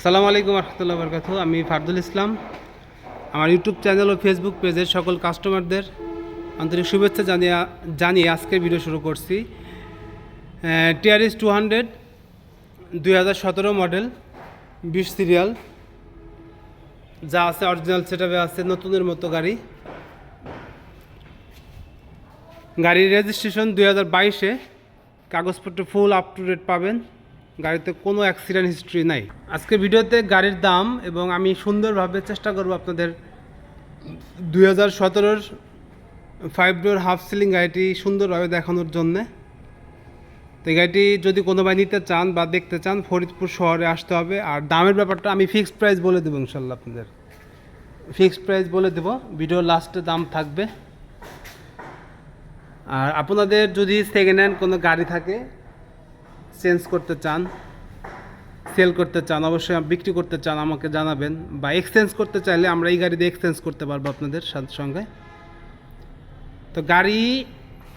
আসসালামু আলাইকুম রহমতুল্লাহ বরকাত আমি ফারদুল ইসলাম। আমার ইউটিউব চ্যানেল ও ফেসবুক পেজের সকল কাস্টমারদের আন্তরিক শুভেচ্ছা জানিয়ে জানিয়ে আজকের ভিডিও শুরু করছি। টিআরএস টু হান্ড্রেড দুই হাজার সতেরো মডেল, বিশ সিরিয়াল। যা আছে অরিজিনাল সেটাপে আছে, নতুনের মতো গাড়ি। গাড়ির রেজিস্ট্রেশন দুই হাজার বাইশে। কাগজপত্র ফুল আপ টু ডেট পাবেন। গাড়িতে কোনো অ্যাক্সিডেন্ট হিস্ট্রি নাই। আজকে ভিডিওতে গাড়ির দাম এবং আমি সুন্দরভাবে চেষ্টা করব আপনাদের দুই হাজার সতেরোর ফাইভ ডোর হাফ সিলিং গাড়িটি সুন্দরভাবে দেখানোর জন্যে। তো এই গাড়িটি যদি কোনো ভাই নিতে চান বা দেখতে চান, ফরিদপুর শহরে আসতে হবে। আর দামের ব্যাপারটা আমি ফিক্সড প্রাইস বলে দেবো ইনশাল্লাহ আপনাদের। ফিক্সড প্রাইস বলে দেবো, ভিডিওর লাস্টে দাম থাকবে। আর আপনাদের যদি সেকেন্ড হ্যান্ড কোনো গাড়ি থাকে চেঞ্জ করতে চান, সেল করতে চান, অবশ্যই বিক্রি করতে চান, আমাকে জানাবেন বা এক্সচেঞ্জ করতে চাইলে আমরা এই গাড়ি দিয়ে এক্সচেঞ্জ করতে পারব আপনাদের সাথে সঙ্গে। তো গাড়ি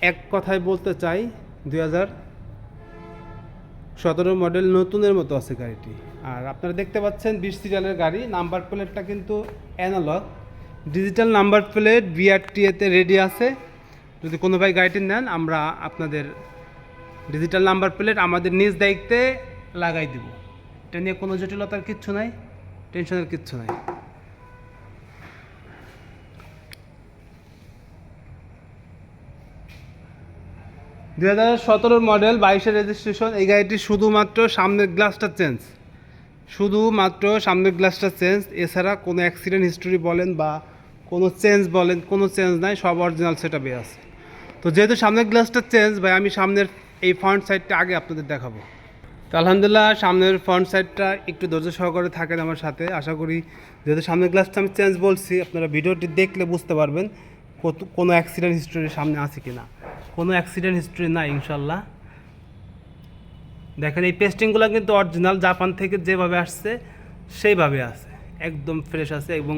এক কথায় বলতে চাই দুই হাজার সতেরো মডেল নতুনের মতো আছে গাড়িটি। আর আপনারা দেখতে পাচ্ছেন বিশ সিরিয়ালের গাড়ি, নাম্বার প্লেটটা কিন্তু অ্যানালগ। ডিজিটাল নাম্বার প্লেট, বিআরটিএতে রেডি আছে। যদি কোনো ভাই গাড়িটি নেন, আমরা আপনাদের ডিজিটাল নাম্বার প্লেট আমাদের নিজ দায়িত্বে লাগাই দিব। এটা নিয়ে কোনো জটিলতার কিচ্ছু নাই টেনশনের কিচ্ছু নাই। দু হাজার সতেরোর মডেল বাইশের রেজিস্ট্রেশন এই গাড়িটি শুধুমাত্র সামনের গ্লাসটা চেঞ্জ শুধুমাত্র সামনের গ্লাসটা চেঞ্জ এছাড়া কোনো অ্যাক্সিডেন্ট হিস্টোরি বলেন বা কোনো চেঞ্জ বলেন, কোনো চেঞ্জ নাই, সব অরিজিনাল সেটা বেয়ে আছে। তো যেহেতু সামনের গ্লাসটা চেঞ্জ ভাই, আমি সামনের এই ফ্রন্ট সাইডটা আগে আপনাদের দেখাবো। তো আলহামদুলিল্লাহ, সামনের ফ্রন্ট সাইডটা একটু ধৈর্য সহকারে থাকেন আমার সাথে। আশা করি যেহেতু সামনের গ্লাসটা আমি চেঞ্জ বলছি, আপনারা ভিডিওটি দেখলে বুঝতে পারবেন কত, কোনো অ্যাক্সিডেন্ট হিস্টোরি সামনে আছে কি না কোনো অ্যাক্সিডেন্ট হিস্টোরি নাই ইনশাল্লাহ দেখেন, এই পেস্টিংগুলো কিন্তু অরিজিনাল জাপান থেকে যেভাবে আসছে, সেইভাবে আছে। একদম ফ্রেশ আছে এবং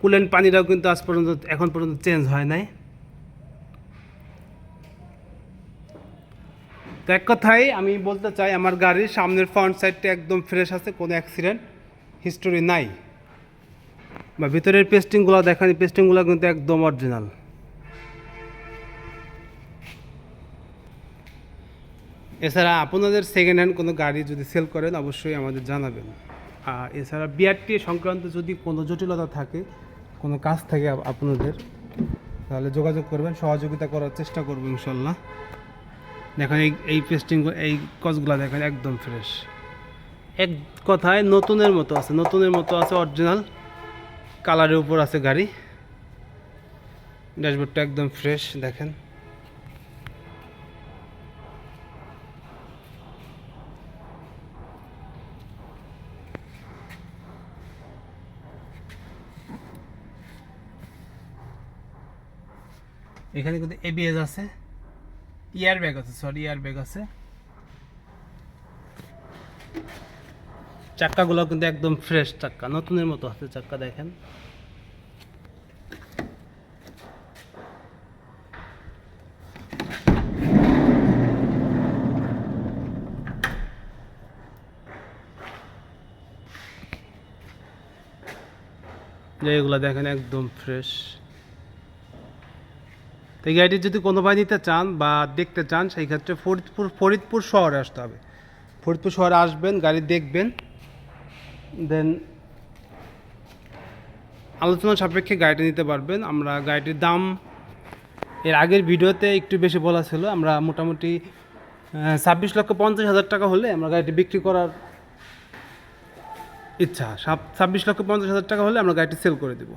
কুলেন্ট পানিটাও কিন্তু আজ পর্যন্ত, এখন পর্যন্ত চেঞ্জ হয় নাই। তো এক কথায় আমি বলতে চাই, আমার গাড়ির সামনের ফ্রন্ট সাইডটা একদম ফ্রেশ আছে, কোনো অ্যাক্সিডেন্ট হিস্টোরি নাই। বা ভিতরের পেস্টিংগুলো দেখেন পেস্টিংগুলো কিন্তু একদম অরিজিনাল এছাড়া আপনাদের সেকেন্ড হ্যান্ড কোনো গাড়ি যদি সেল করেন, অবশ্যই আমাদের জানাবেন। আর এছাড়া বিআরটি সংক্রান্ত যদি কোনো জটিলতা থাকে, কোনো কাজ থাকে আপনাদের, তাহলে যোগাযোগ করবেন, সহযোগিতা করার চেষ্টা করব ইনশাল্লাহ। দেখেন এই এই পেস্টিং এই কচগুলো দেখেন একদম ফ্রেশ এক কথায় নতুনের মতো আছে, নতুনের মতো আছে অরিজিনাল কালারের উপর আছে গাড়ি। ড্যাশবোর্ডটা একদম ফ্রেশ দেখেন। এখানে কিন্তু এবিএস আছে। ইয়ার ব্যাগ আছে সরি ইয়ার ব্যাগ আছে। চাক্কাগুলো কিন্তু একদম ফ্রেশ চাক্কা, নতুনের মতো আছে চাক্কা, দেখেন। যে এগুলো দেখেন একদম ফ্রেশ তো এই গাড়িটি যদি কোনো ভাই নিতে চান বা দেখতে চান, সেই ক্ষেত্রে ফরিদপুর ফরিদপুর শহরে আসতে হবে। ফরিদপুর শহরে আসবেন, গাড়ি দেখবেন। দেন আলোচনা সাপেক্ষে গাড়িটা নিতে পারবেন। আমরা গাড়িটির দাম এর আগের ভিডিওতে একটু বেশি বলা ছিল। আমরা মোটামুটি ছাব্বিশ লক্ষ পঞ্চাশ হাজার টাকা হলে আমরা গাড়িটি বিক্রি করার ইচ্ছা। ছাব্বিশ লক্ষ পঞ্চাশ হাজার টাকা হলে আমরা গাড়িটি সেল করে দেব।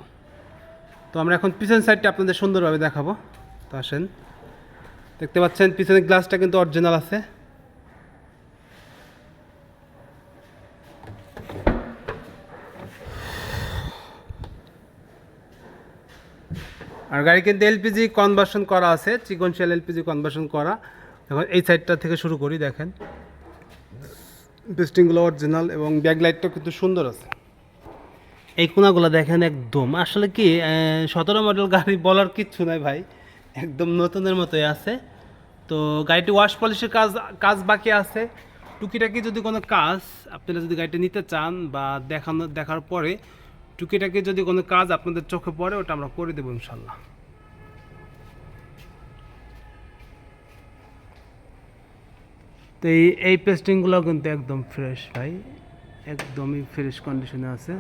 তো আমরা এখন পিছন সাইডটা আপনাদের সুন্দরভাবে দেখাবো। তো আসেন। দেখতে পাচ্ছেন পিছনের গ্লাসটা কিন্তু অরিজিনাল আছে। আর গাড়ি কিন্তু এলপিজি কনভার্সন করা আছে চিকন শেল এলপিজি কনভার্সন করা। এখন এই সাইডটা থেকে শুরু করি, দেখেন। পেস্টিংগুলো অরিজিনাল এবং ব্যাক লাইটটাও কিন্তু সুন্দর আছে। এই কোনাগুলো দেখেন একদম। আসলে কি সতেরো মডেল গাড়ি বলার কিচ্ছু নাই ভাই। একদম নতুনের মতোই আছে। তো গাড়িটি ওয়াশ পলিশের কাজ কাজ বাকি আছে। টুকিটাকি যদি কোনো কাজ আপনারা যদি গাড়িটা নিতে চান বা দেখানো দেখার পরে টুকিটাকি যদি কোনো কাজ আপনাদের চোখে পড়ে, ওটা আমরা করে দেবো ইনশাল্লাহ। তো এই এই পেস্টিংগুলো কিন্তু একদম ফ্রেশ ভাই। একদমই ফ্রেশ কন্ডিশনে আছে।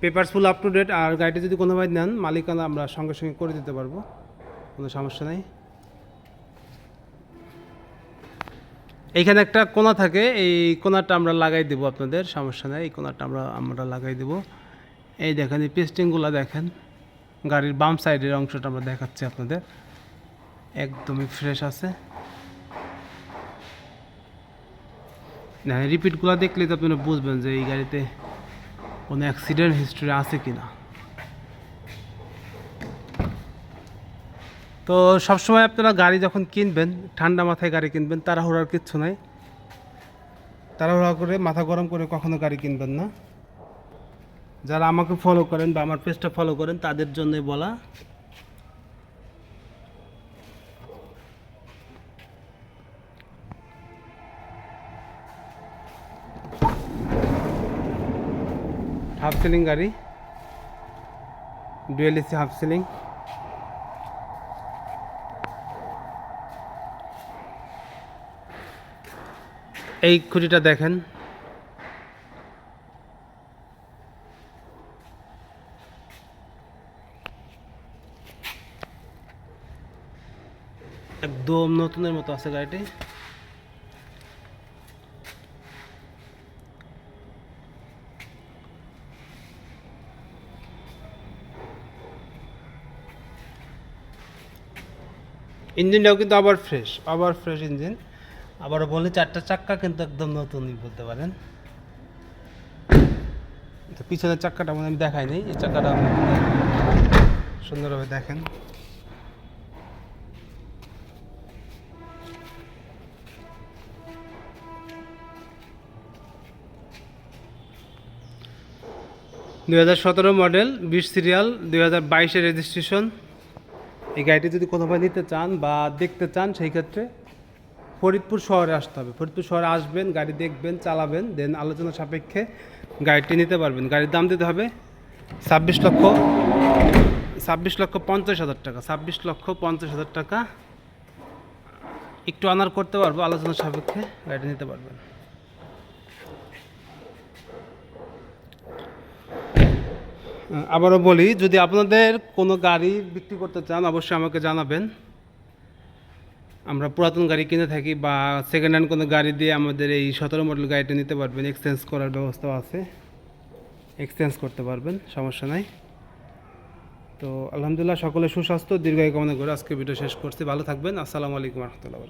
Papers full up to date আর গাড়িটা যদি কোনো ভাই নেন, মালিকানা আমরা সঙ্গে সঙ্গে করে দিতে পারব। কোনো সমস্যা নেই। এইখানে একটা কোনা থাকে, এই কোনাটা আমরা লাগাই দেবো আপনাদের, সমস্যা নেই। এই কোনাটা আমরা আমরা লাগাই দেবো। এই দেখেন, এই পেস্টিংগুলো দেখেন। গাড়ির বাম সাইডের অংশটা আমরা দেখাচ্ছি আপনাদের। একদমই ফ্রেশ আছে। না রিপিটগুলো দেখলে তো আপনারা বুঝবেন যে এই গাড়িতে কোনো অ্যাক্সিডেন্ট হিস্ট্রি আছে কি না তো সবসময় আপনারা গাড়ি যখন কিনবেন, ঠান্ডা মাথায় গাড়ি কিনবেন, তাড়াহুড়ার কিচ্ছু নাই। তাড়াহুড়া করে, মাথা গরম করে কখনো গাড়ি কিনবেন না। যারা আমাকে ফলো করেন বা আমার পেজটা ফলো করেন, তাদের জন্যই বলা। হাফ সিলিং গাড়ি, ডুয়েল এসি হাফ সিলিং। এই খুঁটিটা দেখেন। একদম নতুনের মতো আছে গাড়িটি। ইঞ্জিনটাও কিন্তু আবার ফ্রেশ আবার ফ্রেশ ইঞ্জিন আবার বলে চারটা চাক্কা কিন্তু একদম নতুনই বলতে পারেন। তো পিছনের চাক্কাটা মানে আমি দেখাই নাই এই চাক্কাটা সুন্দরভাবে দেখেন। দুই হাজার সতেরো মডেল বিশ সিরিয়াল দুই হাজার রেজিস্ট্রেশন এই গাড়িটি যদি কোনোভাবে নিতে চান বা দেখতে চান, সেই ক্ষেত্রে ফরিদপুর শহরে আসতে হবে। ফরিদপুর শহরে আসবেন, গাড়ি দেখবেন, চালাবেন, দেন আলোচনা সাপেক্ষে গাড়িটি নিতে পারবেন। গাড়ির দাম দিতে হবে ছাব্বিশ লক্ষ ছাব্বিশ লক্ষ পঞ্চাশ হাজার টাকা, ছাব্বিশ লক্ষ পঞ্চাশ হাজার টাকা। একটু আনার করতে পারব, আলোচনা সাপেক্ষে গাড়িটি নিতে পারবেন। আবারও বলি, যদি আপনাদের কোনো গাড়ি বিক্রি করতে চান, অবশ্যই আমাকে জানাবেন। আমরা পুরাতন গাড়ি কিনে থাকি বা সেকেন্ড হ্যান্ড কোনো গাড়ি দিয়ে আমাদের এই সতেরো মডেল গাড়িটা নিতে পারবেন। এক্সচেঞ্জ করার ব্যবস্থাও আছে। এক্সচেঞ্জ করতে পারবেন, সমস্যা নাই। তো আলহামদুলিল্লাহ, সকলে সুস্বাস্থ্য, দীর্ঘায়ু কামনা করে আজকে ভিডিও শেষ করছি। ভালো থাকবেন। আসসালামু আলাইকুম রহমতুল্লাহ